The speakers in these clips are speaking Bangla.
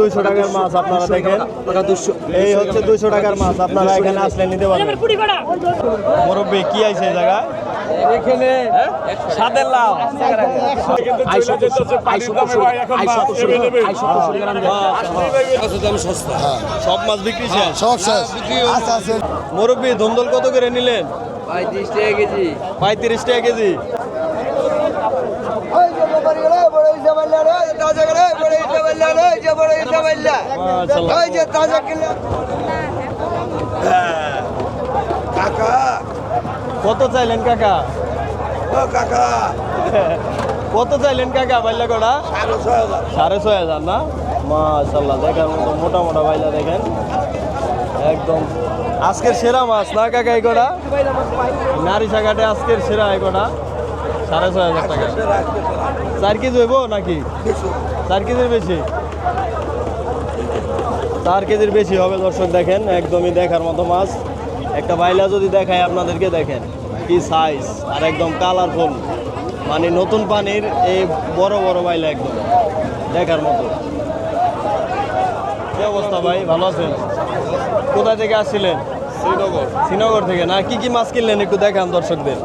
দুইশো টাকার মাছ আপনারা দেখেন। এই হচ্ছে দুইশো টাকার মাছ আপনারা এখানে আসলে নিতে পারবেন। মুরব্বী কি আছে এই জায়গায়? এখানে সাদের লাউ। সব মাছ বিক্রি সব শেষ। আচ্ছা আচ্ছা। মুরব্বী ধুন্দল কত করে নিলেন? পঁয়ত্রিশ টাকা কেজি। পঁয়ত্রিশ টাকা কেজি। কত চাইলেন কাকা? কত চাইলেন কাকা বাইলা কটা সাড়ে ছয় হাজার। না? মাশাল্লাহ মতো মোটা মোটা বাইলা দেখেন। একদম আজকের সেরা মাছ না কাকা এই কটা নারী শাখাটে আজকের সেরা এই কটা সাড়ে ছয় হাজার টাকা। চার কেজি হইব নাকি? চার কেজির বেশি? চার কেজির বেশি হবে দর্শক দেখেন একদমই দেখার মতো মাছ। একটা বাইলা যদি দেখায় আপনাদেরকে দেখেন কি সাইজ আর একদম কালারফুল মানে নতুন পানির এই বড় বড় বাইলা একদম দেখার মতো। কি অবস্থা ভাই? ভালো আছেন? কোথা থেকে আসছিলেন? শ্রীনগর। শ্রীনগর থেকে। না কি কি মাছ কিনলেন? একটু দেখান দর্শকদের।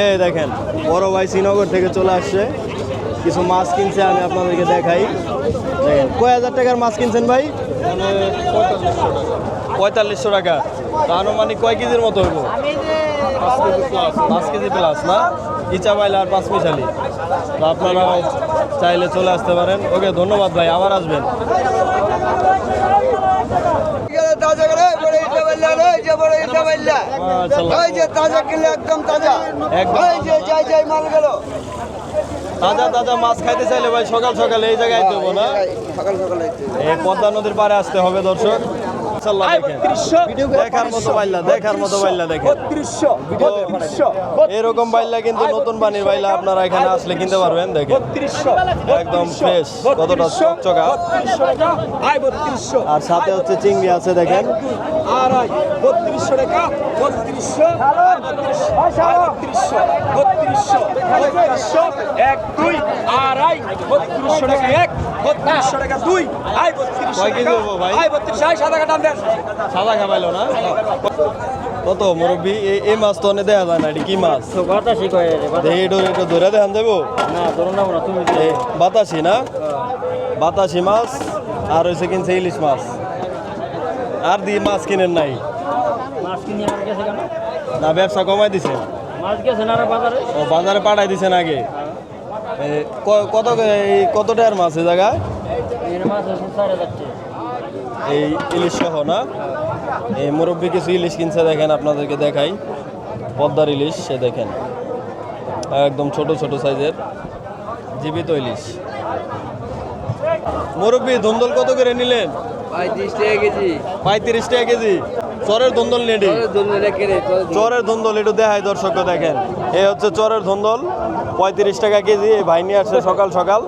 এ দেখেন বড় ভাই শ্রীনগর থেকে চলে আসছে। কিছু মাছ কিনছে আমি আপনাদেরকে দেখাই। দেখেন কয় হাজার টাকার মাছ কিনছেন ভাই? পঁয়তাল্লিশশো টাকা। আনুমানিক কয় কেজির মতো হইব? পাঁচ কেজি প্লাস না? ইচা বাইলা আর পাঁচ মিশালি। তো আপনারা চাইলে চলে আসতে পারেন। ওকে ধন্যবাদ ভাই আবার আসবেন। একদম তাজা। একদম। এই যে যাই যাই মাল গেল। তাজা তাজা মাছ খাইতে চাইলে ভাই সকাল সকালে এই জায়গায় দেবো না? সকাল সকালে এই পদ্মা নদীর পারে আসতে হবে দর্শক। ইনশাল্লাহ দেখেন। দেখার মতো বাইল্লা দেখার মতো বাইল্লা দেখেন। এরকম বাইল্লা কিন্তু নতুন পানির বাইল্লা আপনারা এখানে আসলে কিনতে পারবেন দেখেন। একদম ফ্রেশ কতটা চকচকা আর সাথে হচ্ছে চিংড়ি আছে দেখেন। বত্রিশশো টাকা বত্রিশশো। বত্রিশশো। বত্রিশশো। বত্রিশশো। এক দুই আড়াই বত্রিশশো টাকা এক। বত্রিশশো টাকা দুই বত্রিশশো বত্রিশ আই সাদা কাটান দেন। সাদা খাবাইলো না? কত মুরব্বী? এই এই মাছ তো অনেক দেখা যায় না কি মাছ? একটু ধরে দেখান দেবো এই বাতাসি না বাতাসি মাছ আর হয়েছে কিনছে ইলিশ মাছ। আর দিয়ে মাছ কিনেন নাই? না ব্যবসা কমাই দিছেন ও বাজারে পাঠাই দিছেন আগে। ক- কত কত টাকার মাছ এই জায়গায়? এই ইলিশ সহ না? এই মুরব্বী কিছু ইলিশ কিনছে দেখেন আপনাদেরকে দেখাই। পদ্মার ইলিশ সে দেখেন। একদম ছোট ছোট সাইজের। জীবিত ইলিশ। মুরব্বী ধন্দল কত করে নিলেন? পঁয়ত্রিশ টাকা কেজি। পঁয়ত্রিশ টাকা কেজি। চরের ধন্দল নেডি চরের ধন্দল একটু দেখাই দর্শক দেখেন। এ হচ্ছে চরের ধন্দল পঁয়ত্রিশ টাকা কেজি এই ভাই নিয়ে আসছে সকাল সকাল।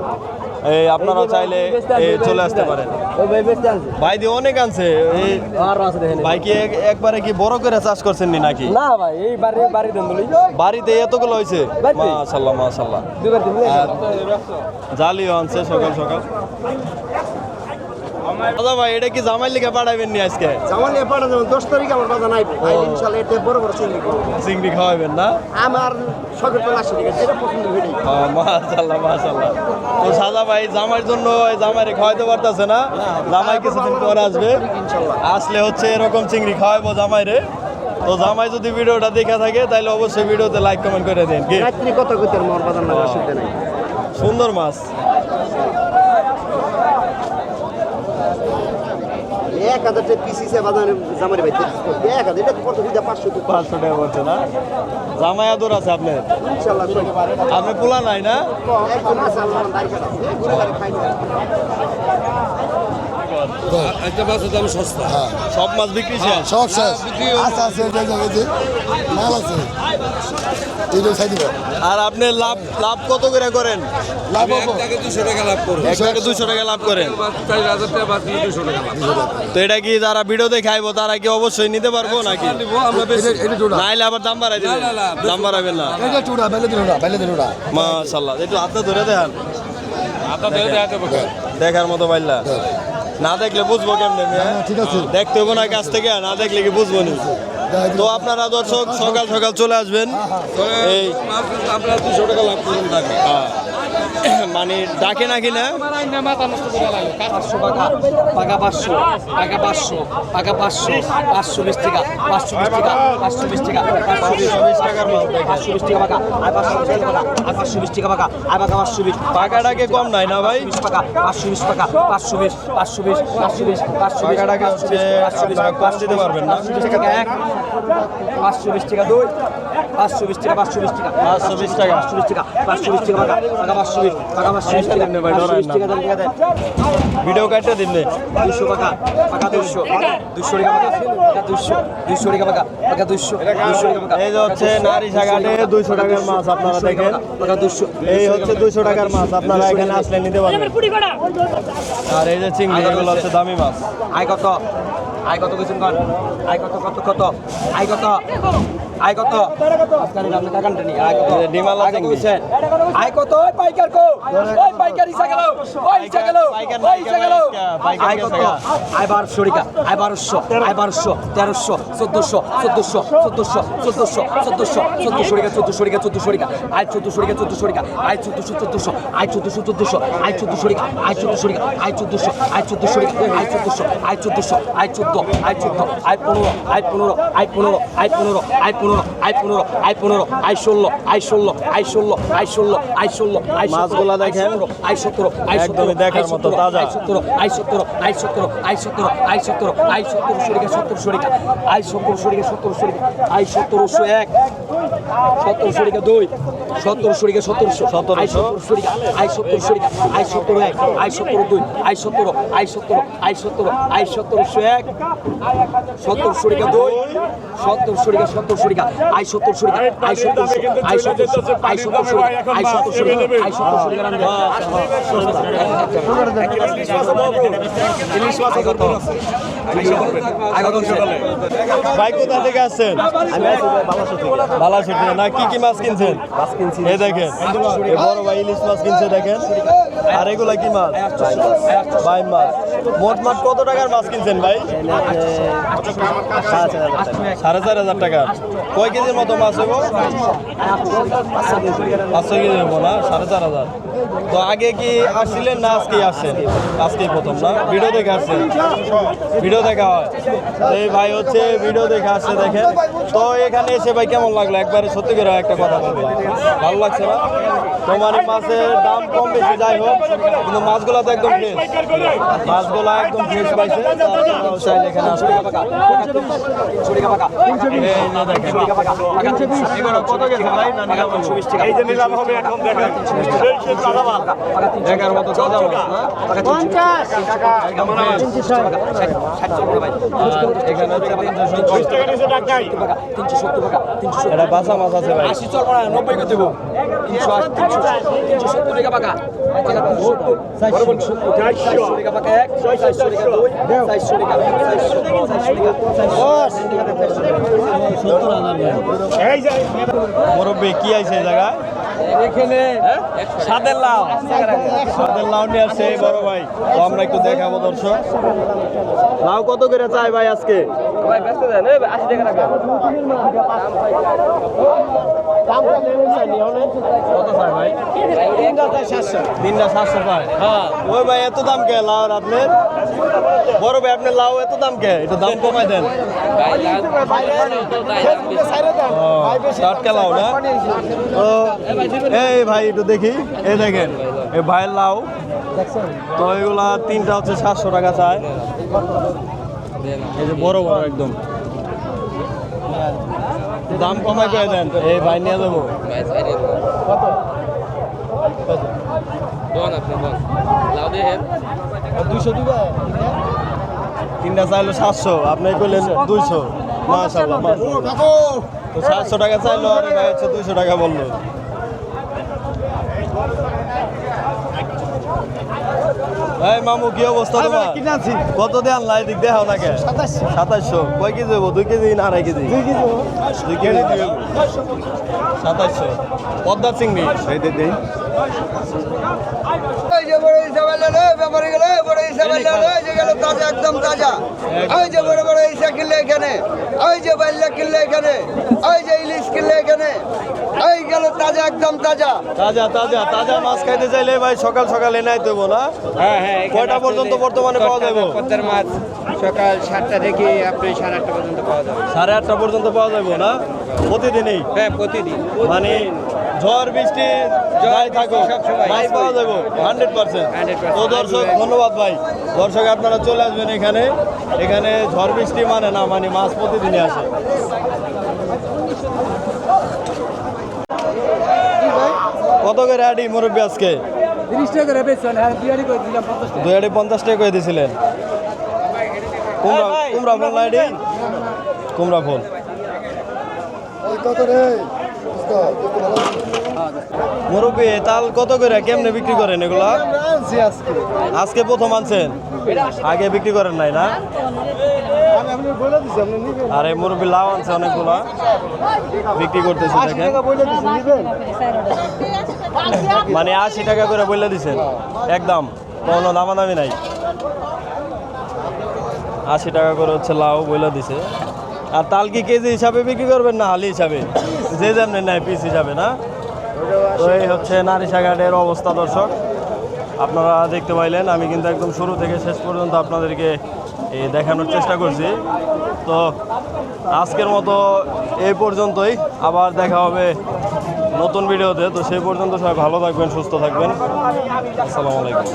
এই আপনারা চাইলে চলে আসতে পারেন। ভাই দিয়ে অনেক আনছে। ভাই কি এক- একবারে কি বড় করে চাষ করছেন নি নাকি? না ভাই এই বাড়ি বাড়ি দেন বাড়িতে এতগুলো হয়েছে? মাশাল্লাহ মাশাল্লাহ জালিও আনছে সকাল সকাল। দাদা ভাই এটা কি জামাই লিখে পাঠাবেন নি আজকে? দশ তারিখে আমার বাধা নাই ইনশাল্লাহ এটা বড় বড় চিংড়ি করব। চিংড়ি খাওয়াবেন না? আমার শখের পেলা আসে ঠিক পছন্দ মাশাল্লাহ মাশাল্লাহ তো সাদা ভাই জামাইয়ের জন্য এই জামাইরে খাওয়াইতে পারতেছে না? জামাই কিছুদিন পরে আসবে। আসলে হচ্ছে এরকম চিংড়ি খাওয়াইবো জামাইরে। তো জামাই যদি ভিডিওটা দেখে থাকে তাহলে অবশ্যই ভিডিওতে লাইক কমেন্ট করে দিন রাত্রি কত কইতে মোর বাজার না সুন্দর মাছ। এক হাজার টাকা পিস হিসেবে বাজারে জামারি ভাই এক হাজার এটা কত দুইটা পাঁচশো পাঁচশো টাকা পড়ছে না? জামাই আদর আছে আপনার? ইনশাল্লাহ আপনি পোলা নাই না? একজন আছে আল্লাহ ঘুরে ঘুরে খাই একটা মাছের দাম সস্তা। সব মাছ বিক্রি সব শেষ। আচ্ছা আচ্ছা মাল আছে। দিব আর আপনি লাভ লাভ কত করে করেন? লাভ টাকা দুশো টাকা লাভ করব এক দুশো টাকা লাভ করেন। চার হাজার টাকা বাদ দিয়ে দুশো টাকা লাভ তো এটা কি যারা ভিডিও দেখে আইবো তারা কি অবশ্যই নিতে পারব নাকি? নাইলে আবার দাম বাড়াই দিবেন। দাম বাড়াবেন না। এটা চূড়া বেলে দিল না বেলে দিল না। মাশাল্লাহ একটু হাতে ধরে দেখান। হাতা ধরে দেখাতে দেখার মতো পাইলা। না দেখলে বুঝব কেমনে? হ্যাঁ, ঠিক আছে। দেখতে হব না কাছ থেকে না দেখলে কি বুঝব নি? তো আপনারা দর্শক সকাল সকাল চলে আসবেন। এই আপনার দুশো টাকা লাভ করুন থাকবে হ্যাঁ। মানে ডাকে নাকি না পাঁচশো টাকা টাকা পাঁচশো টাকা পাঁচশো টাকা পাঁচশো পাঁচশো বিশ টাকা পাঁচশো বিশ টাকা পাঁচশো বিশ টাকা পাঁচশো বিশ দেখেন। পাঁচশো বিশ টাকা পাকা আর পাঁচশো বিশ টাকা আর পাঁচশো বিশ টাকা পাকা আর পাকা পাঁচশো বিশ টাকাটাকে কম নাই না ভাই বিশ টাকা পাঁচশো বিশ টাকা পাঁচশো বিশ পাঁচশো বিশ পাঁচশো বিশ পাঁচশো বিশ হচ্ছে পাঁচশো বিশ কম দিতে পারবেন না। পাঁচশো বিশ টাকা এক পাঁচশো বিশ টাকা দুই পাঁচশো বিশ টাকা পাঁচশো বিশ টাকা পাঁচশো বিশ টাকা পাঁচশো বিশ টাকা পাঁচশো বিশ টাকা পাকা পাকা পাঁচশো পাঁচশো বিশ টাকা ভাই, না। ভিডিও কাটতে দিন। দুশো টাকা টাকা দুশো দুশো টাকা টাকা দুশো দুশো টাকা টাকা দুশো দুশো টাকা টাকা এই যে হচ্ছে নারিশা ঘাটে দুইশো টাকার মাছ আপনারা দেখেন? টাকা দুশো এই হচ্ছে দুইশো টাকার মাছ আপনারা এখানে আসলে নিতে পারবেন। আর এই যে চিংড়ি এগুলো হচ্ছে দামি মাছ। আয় কত? আয় কত কিছু কর? আয় কত কত কত? আয় কত? আয় কত? আজকাল আপনি কাকানটা নি আয় কত? ডিমালা চিংড়ি। কইছেন আয় কত? ওই পাইকার কো। ওই পাইকার ইসা গেল। ওই ইসা গেল। ওই ইসা গেল। আয় কত? আয় বারোশো টাকা। আয় বারোশো আয় বারোশো তেরোশো চোদ্দশো চোদ্দশো চোদ্দশো চোদ্দশো চোদ্দশো চোদ্দশো টাকা চোদ্দশো টাকা চোদ্দশো টাকা। আয় চোদ্দশো টাকা চোদ্দশো টাকা। আয় চোদ্দশো চোদ্দশো আয় চোদ্দশো চোদ্দশো আয় চোদ্দশো টাকা আয় চোদ্দশো টাকা আয় চোদ্দশো আয় চোদ্দশো টাকা আয় চোদ্দশো আয় চোদ্দশো আয় চোদ্দ আয় চোদ্দ আয় পনেরো আয় পনেরো আয় পনেরো আয় পনেরো আয় পনেরো আয় পনেরো আই পনেরো আই পনেরো আই ষোলো আই ষোলো আই ষোলো আই ষোলো আই ষোলো আই মাছগুলা দেখেন। আই সতেরো আই সতেরো দেখার মতো তাজা। আই সতেরো আই সতেরো আই সতেরো আই সতেরো আই সতেরো আই সতেরো শরিকা সতেরোশো শরিকা আই সতেরো শরিকা সতেরোশো শরিকা আই সতেরোশো এক সতেরো শরিকা দুই সতেরোশো টাকা সতেরোশো আয় সতেরোশো টাকা আয় সতেরোশো টাকা আয় সতেরো এক আয় সতেরো দুই আয় সতেরো আয় সতেরো আয় সতেরো আয় সতেরোশো এক। সতেরোশো টাকা দুই সতেরোশো টাকা সতেরোশো টাকা আয় সতেরোশো টাকা আয় সতেরোশো আয় সতেরোশো আয় সতেরোশো সতেরোশো টাকা আয় সতেরোশো কত ভাই কোথা থেকে আসছেন? না কি কি মাছ কিনছেন? মাছ এই দেখেন বড় ভাই ইলিশ মাছ কিনছে, দেখেন। আর এগুলা কি মাছ? ভাই মাছ। মোট মাঠ কত টাকার মাছ কিনছেন ভাই? সাড়ে চার হাজার টাকা। কয় কেজির মতো মাছ হব পাঁচশো কেজি হব না? সাড়ে চার হাজার। তো আগে কি আসছিলেন না আজকেই আসছেন? আজকেই প্রথম না? ভিডিও দেখে আসছেন? ভিডিও দেখা হয়। এই ভাই হচ্ছে ভিডিও দেখে আসছে, দেখেন। তো এখানে এসে ভাই কেমন লাগল? একবারে সত্যি করে একটা কথা বলব ভালো লাগছে না। তো মানে মাছের দাম কম বেশি যাই হোক কিন্তু মাছগুলো তো একদম ফ্রেশ মাছগুলো একদম ফ্রেশ পাইছে। চাইলে এখানে টাকা এটা বাসা মাছ আছে ভাই। আশি চল নব্বই দেবো। তিনশো আশি তিনশো মুরব্বী কি আছে এই জায়গায়? এখানে সাদের লাউ সাদের লাউ নিয়ে আসছে বড় ভাই তো আমরা একটু দেখাবো দর্শক লাউ কত করে চাই ভাই আজকে ভাই ব্যস্ত দেন আশি টাকা তিনটা সাতশো পায় হ্যাঁ ওই ভাই এত দাম কে লাউ আপনার বড় ভাই আপনার লাউ এত দাম কে একটু দাম কমাই দেন টাটকা লাউ না তো এই ভাই একটু দেখি। এই দেখেন এই ভাইয়ের লাউ। তো এগুলা তিনটা হচ্ছে সাতশো টাকা চায় এই যে বড় বড় একদম। দাম কমাই করে দেন। এই ভাই নিয়ে দিবা? তিনটা চাইলো সাতশো। আপনি কইলেন দুইশো। তো সাতশো টাকা চাইলো আর ভাই হচ্ছে দুইশো টাকা বলল। এই মামু কি অবস্থা তোমার? কত দিয়ে আনলা এদিক দেখাও না কে সাতাশশো। কয় কেজি হব দুই কেজি না আড়াই কেজি? দুই কেজি দুই কেজি সাতাশশো। পদ্মা চিংড়ি? একদম তাজা। ওই যে বড় বড় ইসা কিনলে এখানে ওই যে বাইল্লা কিনলে এখানে ওই যে ইলিশ কিনলে এখানে ওই গেল তাজা একদম তাজা। তাজা তাজা তাজা মাছ খাইতে চাইলে ভাই সকাল সকাল এনাই দেবো না? হ্যাঁ হ্যাঁ কয়টা পর্যন্ত বর্তমানে পাওয়া যাবে পদ্মার মাছ সকাল সাতটা থেকে আপনি সাড়ে আটটা পর্যন্ত পাওয়া যাবে। সাড়ে আটটা পর্যন্ত পাওয়া যাবে না? প্রতিদিনই? হ্যাঁ প্রতিদিন। মানে ঝড় বৃষ্টি যাই থাকুক মাছ পাওয়া যাবে। Hundred percent. তো দর্শক ধন্যবাদ ভাই। দর্শক আপনারা চলে আসবেন এখানে। এখানে ঝড় বৃষ্টি মানে না মানে মাছ প্রতিদিনই আসে। কত করে আডি মুরব্বী আজকে? দুই আডি পঞ্চাশ টাকা করে দিয়েছিলেন কুমড়া কুমড়া ফোন না আডি? কুমড়া ফোন। কত রে? মুরব্বী তাল কত করে? কেমনে বিক্রি করেন এগুলা? আজকে প্রথম আনছেন? আগে বিক্রি করেন নাই না? বলে আরে, মুরব্বী লাভ আনছে অনেকগুলা। বিক্রি করতেছে, দেখেন। বলে মানে আশি টাকা করে বললে দিছেন? একদম। কোনো দামাদামি নাই। আশি টাকা করে হচ্ছে লাউ বইলে দিছে। আর তাল কি কেজি হিসাবে বিক্রি করবেন না হালি হিসাবে? যে যেমনি নেয়, পিস হিসাবে, না? তো এই হচ্ছে নারিশাঘাটের অবস্থা, দর্শক। আপনারা দেখতে পাইলেন, আমি কিন্তু একদম শুরু থেকে শেষ পর্যন্ত আপনাদেরকে দেখানোর চেষ্টা করছি। তো আজকের মতো এই পর্যন্তই। আবার দেখা হবে নতুন ভিডিওতে। তো সেই পর্যন্ত সবাই ভালো থাকবেন, সুস্থ থাকবেন। আসসালামু আলাইকুম।